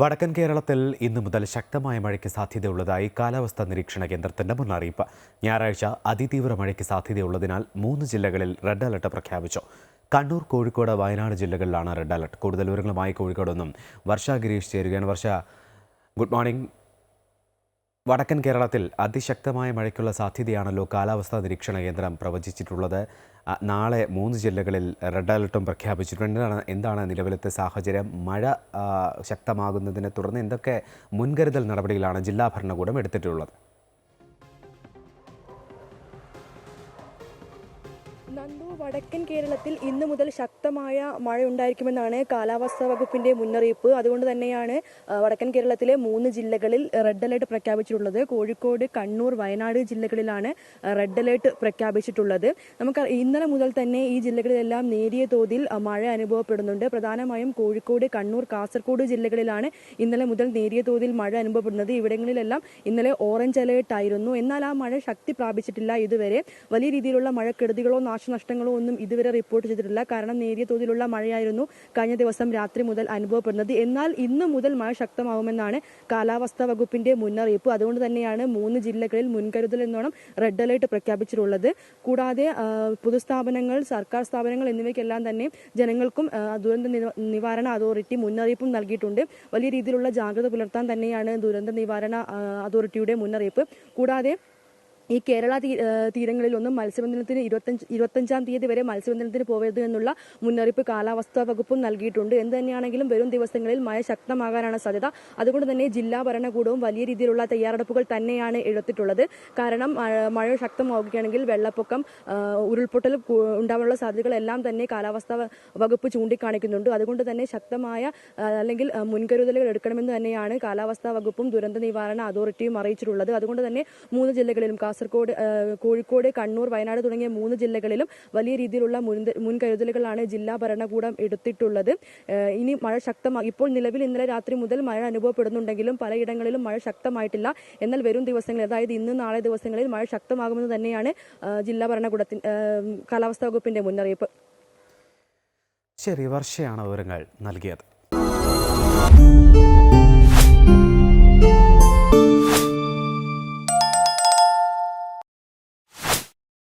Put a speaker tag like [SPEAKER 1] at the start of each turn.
[SPEAKER 1] വടക്കൻ കേരളത്തിൽ ഇന്നു മുതൽ ശക്തമായ മഴയ്ക്ക് സാധ്യതയുള്ളതായി കാലാവസ്ഥാ നിരീക്ഷണ കേന്ദ്രത്തിന്റെ മുന്നറിയിപ്പ്. ഞായറാഴ്ച അതിതീവ്ര മഴയ്ക്ക് സാധ്യതയുള്ളതിനാൽ മൂന്ന് ജില്ലകളിൽ റെഡ് അലർട്ട് പ്രഖ്യാപിച്ചു. കണ്ണൂർ കോഴിക്കോട് വയനാട് ജില്ലകളിലാണ് റെഡ് അലർട്ട്. കൂടുതൽ വിവരങ്ങളുമായി കോഴിക്കോട് നിന്നും വർഷ ഗിരീഷ് ചേരുകയാണ്. Varsha good morning. വടക്കൻ കേരളത്തിൽ അതിശക്തമായ മഴയ്ക്കുള്ള സാധ്യതയാണല്ലോ കാലാവസ്ഥാ നിരീക്ഷണ കേന്ദ്രം പ്രവചിച്ചിട്ടുള്ളത്. നാളെ മൂന്ന് ജില്ലകളിൽ റെഡ് അലർട്ടും പ്രഖ്യാപിച്ചിട്ടുണ്ട്. എന്താണ് എന്താണ് നിലവിലത്തെ സാഹചര്യം? മഴ ശക്തമാകുന്നതിനെ തുടർന്ന് എന്തൊക്കെ മുൻകരുതൽ നടപടികളാണ് ജില്ലാ ഭരണകൂടം എടുത്തിട്ടുള്ളത്?
[SPEAKER 2] നന്ദു വടക്കൻ കേരളത്തിൽ ഇന്നു മുതൽ ശക്തമായ മഴ ഉണ്ടായിരിക്കുമെന്നാണ് കാലാവസ്ഥാ വകുപ്പിന്റെ മുന്നറിയിപ്പ്. അതുകൊണ്ട് തന്നെയാണ് വടക്കൻ കേരളത്തിലെ മൂന്ന് ജില്ലകളിൽ റെഡ് അലേർട്ട് പ്രഖ്യാപിച്ചിട്ടുള്ളത്. കോഴിക്കോട് കണ്ണൂർ വയനാട് ജില്ലകളിലാണ് റെഡ് അലേർട്ട് പ്രഖ്യാപിച്ചിട്ടുള്ളത്. നമുക്ക് ഇന്നലെ മുതൽ തന്നെ ഈ ജില്ലകളിലെല്ലാം നേരിയ തോതിൽ മഴ അനുഭവപ്പെടുന്നുണ്ട്. പ്രധാനമായും കോഴിക്കോട് കണ്ണൂർ കാസർഗോഡ് ജില്ലകളിലാണ് ഇന്നലെ മുതൽ നേരിയ തോതിൽ മഴ അനുഭവപ്പെടുന്നത്. ഇവിടങ്ങളിലെല്ലാം ഇന്നലെ ഓറഞ്ച് അലേർട്ട് ആയിരുന്നു എന്നാൽ ആ മഴ ശക്തി പ്രാപിച്ചിട്ടില്ല ഇതുവരെ. വലിയ രീതിയിലുള്ള മഴക്കെടുതികളോ നാശനഷ്ടങ്ങളോ ഒന്നും ഇതുവരെ റിപ്പോർട്ട് ചെയ്തിട്ടില്ല. കാരണം നേരിയ തോതിലുള്ള മഴയായിരുന്നു കഴിഞ്ഞ ദിവസം രാത്രി മുതൽ അനുഭവപ്പെടുന്നത്. എന്നാൽ ഇന്ന് മുതൽ മഴ ശക്തമാവുമെന്നാണ് കാലാവസ്ഥാ വകുപ്പിന്റെ മുന്നറിയിപ്പ്. അതുകൊണ്ട് തന്നെയാണ് മൂന്ന് ജില്ലകളിൽ മുൻകരുതൽ എന്നോണം റെഡ് അലേർട്ട് പ്രഖ്യാപിച്ചിട്ടുള്ളത്. കൂടാതെ പൊതുസ്ഥാപനങ്ങൾ സർക്കാർ സ്ഥാപനങ്ങൾ എന്നിവയ്ക്കെല്ലാം തന്നെ ജനങ്ങൾക്കും ദുരന്ത നിവാരണ അതോറിറ്റി മുന്നറിയിപ്പും നൽകിയിട്ടുണ്ട്. വലിയ രീതിയിലുള്ള ജാഗ്രത പുലർത്താൻ തന്നെയാണ് ദുരന്ത നിവാരണ അതോറിറ്റിയുടെ മുന്നറിയിപ്പ്. കൂടാതെ ഈ കേരള തീരങ്ങളിലൊന്നും മത്സ്യബന്ധനത്തിന് ഇരുപത്തഞ്ച് ഇരുപത്തഞ്ചാം തീയതി വരെ മത്സ്യബന്ധനത്തിന് പോകരുത് എന്നുള്ള മുന്നറിയിപ്പ് കാലാവസ്ഥാ വകുപ്പും നൽകിയിട്ടുണ്ട്. എന്ത് തന്നെയാണെങ്കിലും വരും ദിവസങ്ങളിൽ മഴ ശക്തമാകാനാണ് സാധ്യത. അതുകൊണ്ട് തന്നെ ജില്ലാ ഭരണകൂടവും വലിയ രീതിയിലുള്ള തയ്യാറെടുപ്പുകൾ തന്നെയാണ് എടുത്തിട്ടുള്ളത്. കാരണം മഴ- ശക്തമാവുകയാണെങ്കിൽ വെള്ളപ്പൊക്കം ഉരുൾപൊട്ടൽ ഉണ്ടാവാനുള്ള സാധ്യതകളെല്ലാം തന്നെ കാലാവസ്ഥാ വകുപ്പ് ചൂണ്ടിക്കാണിക്കുന്നുണ്ട്. അതുകൊണ്ട് തന്നെ ശക്തമായ അല്ലെങ്കിൽ മുൻകരുതലുകൾ എടുക്കണമെന്ന് തന്നെയാണ് കാലാവസ്ഥാ വകുപ്പും ദുരന്ത നിവാരണ അതോറിറ്റിയും അറിയിച്ചിട്ടുള്ളത്. അതുകൊണ്ട് തന്നെ മൂന്ന് ജില്ലകളിലും കാസർഗോഡ് കോഴിക്കോട് കണ്ണൂർ വയനാട് തുടങ്ങിയ മൂന്ന് ജില്ലകളിലും വലിയ രീതിയിലുള്ള മുൻക- മുൻകരുതലുകളാണ് ജില്ലാ ഭരണകൂടം എടുത്തിട്ടുള്ളത്. ഇനി മഴ ശക്തമായി ഇപ്പോൾ നിലവിൽ ഇന്നലെ രാത്രി മുതൽ മഴ അനുഭവപ്പെടുന്നുണ്ടെങ്കിലും പലയിടങ്ങളിലും മഴ ശക്തമായിട്ടില്ല. എന്നാൽ വരും ദിവസങ്ങളിൽ അതായത് ഇന്ന് നാളെ ദിവസങ്ങളിൽ മഴ ശക്തമാകുമെന്ന് തന്നെയാണ് ജില്ലാ ഭരണകൂടത്തിന് കാലാവസ്ഥാ വകുപ്പിന്റെ മുന്നറിയിപ്പ്.
[SPEAKER 1] ശരി വർഷയാണ് വിവരങ്ങൾ നൽകിയത്.